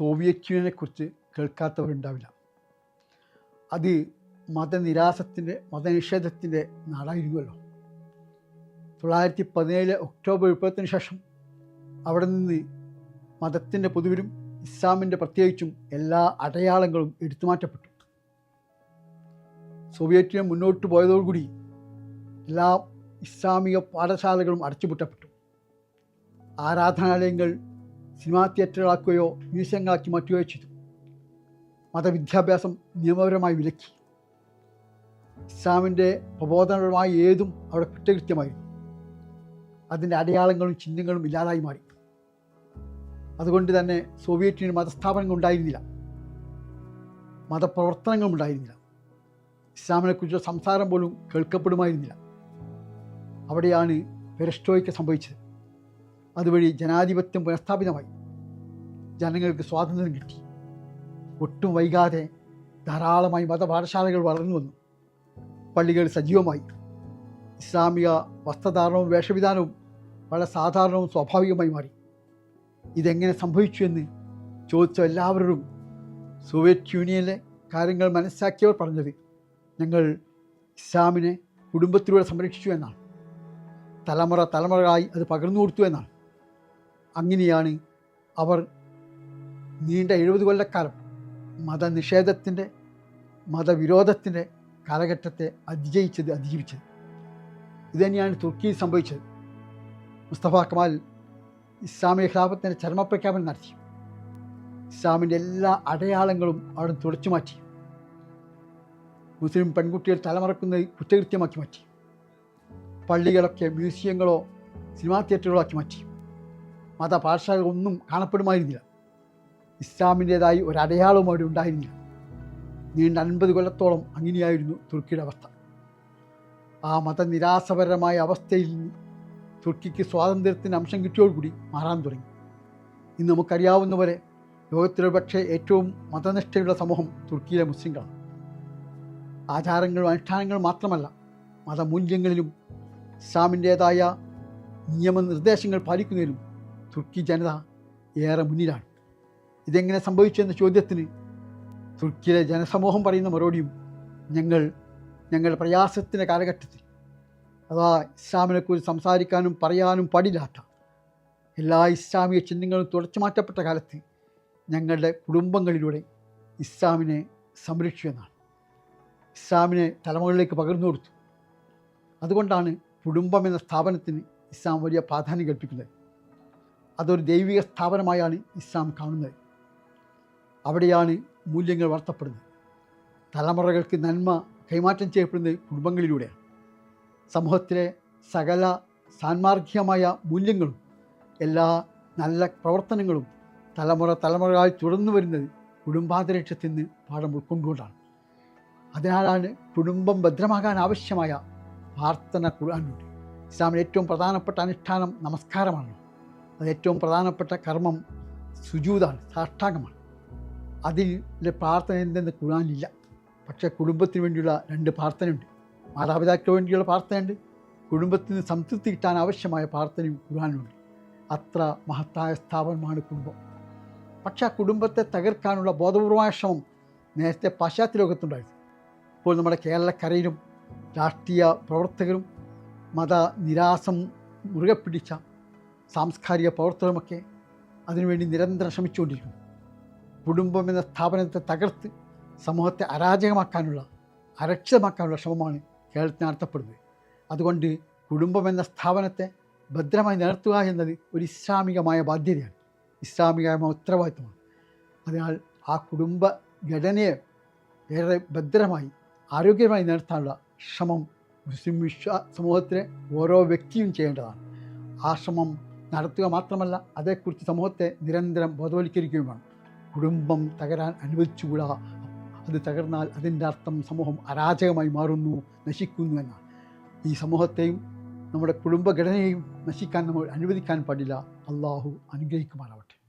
Soviet യൂണിയനെക്കുറിച്ച് കേൾക്കാത്തവരുണ്ടാവില്ല. അത് മതനിരാസത്തിന്റെ മതനിഷേധത്തിന്റെ നാടായിരുന്നുവല്ലോ തൊള്ളായിരത്തി പതിനേഴ് ഒക്ടോബർ വിപ്ലവത്തിന് ശേഷം അവിടെ നിന്ന് മതത്തിന്റെ പൊതുവിലും ഇസ്ലാമിന്റെ പ്രത്യേകിച്ചും എല്ലാ അടയാളങ്ങളും എടുത്തുമാറ്റപ്പെട്ടു. സോവിയറ്റ് യൂണിയൻ മുന്നോട്ട് പോയതോടുകൂടി എല്ലാ ഇസ്ലാമിക പാഠശാലകളും അടച്ചുപൂട്ടപ്പെട്ടു. ആരാധനാലയങ്ങൾ സിനിമാ തിയേറ്ററുകളാക്കുകയോ മ്യൂസിയങ്ങളാക്കി മാറ്റുകയോ ചെയ്തു. മതവിദ്യാഭ്യാസം നിയമപരമായി വിലക്കി. ഇസ്ലാമിന്റെ പ്രബോധനപരമായ ഏതും അവിടെ കുറ്റകൃത്യമായിരുന്നു. അതിന്റെ അടയാളങ്ങളും ചിഹ്നങ്ങളും ഇല്ലാതായി മാറി. അതുകൊണ്ട് തന്നെ സോവിയറ്റ് യൂണിയൻ മതസ്ഥാപനങ്ങൾ ഉണ്ടായിരുന്നില്ല. മതപ്രവർത്തനങ്ങളും ഉണ്ടായിരുന്നില്ല. ഇസ്ലാമിനെക്കുറിച്ചുള്ള സംസാരം പോലും കേൾക്കപ്പെടുമായിരുന്നില്ല. അവിടെയാണ് പെരസ്റ്റോയ്ക്ക് സംഭവിച്ചത്. അതുവഴി ജനാധിപത്യം പുനഃസ്ഥാപിതമായി. ജനങ്ങൾക്ക് സ്വാതന്ത്ര്യം കിട്ടി. ഒട്ടും വൈകാതെ ധാരാളമായി മതപാഠശാലകൾ വളർന്നു വന്നു. പള്ളികൾ സജീവമായി. ഇസ്ലാമിക വസ്ത്രധാരണവും വേഷവിധാനവും വളരെ സാധാരണവും സ്വാഭാവികമായി മാറി. ഇതെങ്ങനെ സംഭവിച്ചു എന്ന് ചോദിച്ച എല്ലാവരോടും സോവിയറ്റ് യൂണിയനിലെ കാര്യങ്ങൾ മനസ്സിലാക്കിയവർ പറഞ്ഞത് ഞങ്ങൾ ഇസ്ലാമിനെ കുടുംബത്തിലൂടെ സംരക്ഷിച്ചു എന്നാണ്. തലമുറ തലമുറകളായി അത് പകർന്നു കൊടുത്തു എന്നാണ്. അങ്ങനെയാണ് അവർ നീണ്ട എഴുപത് കൊല്ലക്കാലം മതനിഷേധത്തിന്റെ മതവിരോധത്തിന്റെ കാലഘട്ടത്തെ അതിജയിച്ചത് അതിജീവിച്ചത്. ഇതുതന്നെയാണ് തുർക്കിയിൽ സംഭവിച്ചത്. മുസ്തഫ കമാൽ ഇസ്ലാമിക ഖിലാഫത്തിന്റെ ചരമപ്രഖ്യാപനം നടത്തി. ഇസ്ലാമിന്റെ എല്ലാ അടയാളങ്ങളും അവിടെ തുടച്ചു മാറ്റി. മുസ്ലിം പെൺകുട്ടികൾ തലമറക്കുന്നത് കുറ്റകൃത്യമാക്കി മാറ്റി. പള്ളികളൊക്കെ മ്യൂസിയങ്ങളോ സിനിമാ തിയേറ്ററുകളോ ആക്കി മാറ്റി. മത പാഠശാലകളൊന്നും കാണപ്പെടുമായിരുന്നില്ല. ഇസ്ലാമിന്റേതായി ഒരടയാളവും അവിടെ ഉണ്ടായിരുന്നില്ല. നീണ്ട അൻപത് കൊല്ലത്തോളം അങ്ങനെയായിരുന്നു തുർക്കിയുടെ അവസ്ഥ. ആ മതനിരാസപരമായ അവസ്ഥയിൽ തുർക്കിക്ക് സ്വാതന്ത്ര്യത്തിന് അംശം കിട്ടിയോടുകൂടി മാറാൻ തുടങ്ങി. ഇന്ന് നമുക്കറിയാവുന്ന പോലെ ലോകത്തിലെ പക്ഷേ ഏറ്റവും മതനിഷ്ഠയുള്ള സമൂഹം തുർക്കിയിലെ മുസ്ലിങ്ങളാണ്. ആചാരങ്ങളും അനുഷ്ഠാനങ്ങളും മാത്രമല്ല മതമൂല്യങ്ങളിലും ഇസ്ലാമിന്റേതായ നിയമനിർദ്ദേശങ്ങൾ പാലിക്കുന്നതിലും തുർക്കി ജനത ഏറെ മുന്നിലാണ്. ഇതെങ്ങനെ സംഭവിച്ചു എന്ന ചോദ്യത്തിന് തുർക്കിയിലെ ജനസമൂഹം പറയുന്ന മറുപടിയും ഞങ്ങൾ ഞങ്ങളുടെ പ്രയാസത്തിന്റെ കാലഘട്ടത്തിൽ അഥവാ ഇസ്ലാമിനെക്കുറിച്ച് സംസാരിക്കാനും പറയാനും പാടില്ലാത്ത എല്ലാ ഇസ്ലാമിക ചിഹ്നങ്ങളും തുടച്ചു മാറ്റപ്പെട്ട കാലത്ത് ഞങ്ങളുടെ കുടുംബങ്ങളിലൂടെ ഇസ്ലാമിനെ സംരക്ഷിച്ചു എന്നാണ്. ഇസ്ലാമിനെ തലമുറകളിലേക്ക് പകർന്നു കൊടുത്തു. അതുകൊണ്ടാണ് കുടുംബം എന്ന സ്ഥാപനത്തിന് ഇസ്ലാം വലിയ പ്രാധാന്യം കൽപ്പിക്കുന്നത്. അതൊരു ദൈവിക സ്ഥാപനമായാണ് ഇസ്ലാം കാണുന്നത്. അവിടെയാണ് മൂല്യങ്ങൾ വളർത്തപ്പെടുന്നത്. തലമുറകൾക്ക് നന്മ കൈമാറ്റം ചെയ്യപ്പെടുന്നത് കുടുംബങ്ങളിലൂടെയാണ്. സമൂഹത്തിലെ സകല സാൻമാർഗികമായ മൂല്യങ്ങളും എല്ലാ നല്ല പ്രവർത്തനങ്ങളും തലമുറ തലമുറകളായി തുടർന്നു വരുന്നത് കുടുംബാന്തരീക്ഷത്തിൽ നിന്ന് പാഠം ഉൾക്കൊണ്ടുകൊണ്ടാണ്. അതിനാലാണ് കുടുംബം ഭദ്രമാകാൻ ആവശ്യമായ പ്രാർത്ഥന ഖുർആാനുണ്ട് ഇസ്ലാമിന്റെ ഏറ്റവും പ്രധാനപ്പെട്ട അനുഷ്ഠാനം നമസ്കാരമാണ്. ഏറ്റവും പ്രധാനപ്പെട്ട കർമ്മം സുജൂതാണ് സാഷ്ടാംഗമാണ്. അതിലെ പ്രാർത്ഥന എന്തെന്ന് ഖുർആാനില്ല പക്ഷേ കുടുംബത്തിന് വേണ്ടിയുള്ള രണ്ട് പ്രാർത്ഥനയുണ്ട്. മാതാപിതാക്കൾക്ക് വേണ്ടിയുള്ള പ്രാർത്ഥനയുണ്ട്. കുടുംബത്തിന് സംതൃപ്തി കിട്ടാൻ ആവശ്യമായ പ്രാർത്ഥനയും ഖുർആാനുണ്ട് അത്ര മഹത്തായ സ്ഥാപനമാണ് കുടുംബം. പക്ഷേ ആ കുടുംബത്തെ തകർക്കാനുള്ള ബോധപൂർവമായ ശ്രമം നേരത്തെ പാശ്ചാത്യ ഇപ്പോൾ നമ്മുടെ കേരളക്കരയിലും രാഷ്ട്രീയ പ്രവർത്തകരും മത നിരാസം മുറുകെ പിടിച്ച സാംസ്കാരിക പ്രവർത്തനമൊക്കെ അതിനുവേണ്ടി നിരന്തരം ശ്രമിച്ചുകൊണ്ടിരിക്കുന്നു. കുടുംബം എന്ന സ്ഥാപനത്തെ തകർത്ത് സമൂഹത്തെ അരാജകമാക്കാനുള്ള അരക്ഷിതമാക്കാനുള്ള ശ്രമമാണ് കേരളത്തിൽ നടത്തപ്പെടുന്നത്. അതുകൊണ്ട് കുടുംബം എന്ന സ്ഥാപനത്തെ ഭദ്രമായി നിർത്തുക എന്നത് ഒരു ഇസ്ലാമികമായ ബാധ്യതയാണ്. ഇസ്ലാമികമായ ഉത്തരവാദിത്വമാണ്. അതിനാൽ ആ കുടുംബ ഘടനയെ ഏറെ ഭദ്രമായി ആരോഗ്യമായി നിർത്താനുള്ള ശ്രമം മുസ്ലിം വിശ്വാ സമൂഹത്തിലെ ഓരോ വ്യക്തിയും ചെയ്യേണ്ടതാണ്. ആ ശ്രമം നടത്തുക മാത്രമല്ല അതേക്കുറിച്ച് സമൂഹത്തെ നിരന്തരം ബോധവൽക്കരിക്കുകയും വേണം കുടുംബം തകരാൻ അനുവദിച്ചുകൂടാ. അത് തകർന്നാൽ അതിന്റെ അർത്ഥം സമൂഹം അരാജകമായി മാറുന്നു നശിക്കുന്നു എന്നാണ്. ഈ സമൂഹത്തെയും നമ്മുടെ കുടുംബഘടനയെയും നശിക്കാൻ നമ്മൾ അനുവദിക്കാൻ പാടില്ല. അള്ളാഹു അനുഗ്രഹിക്കുമാറാവട്ടെ.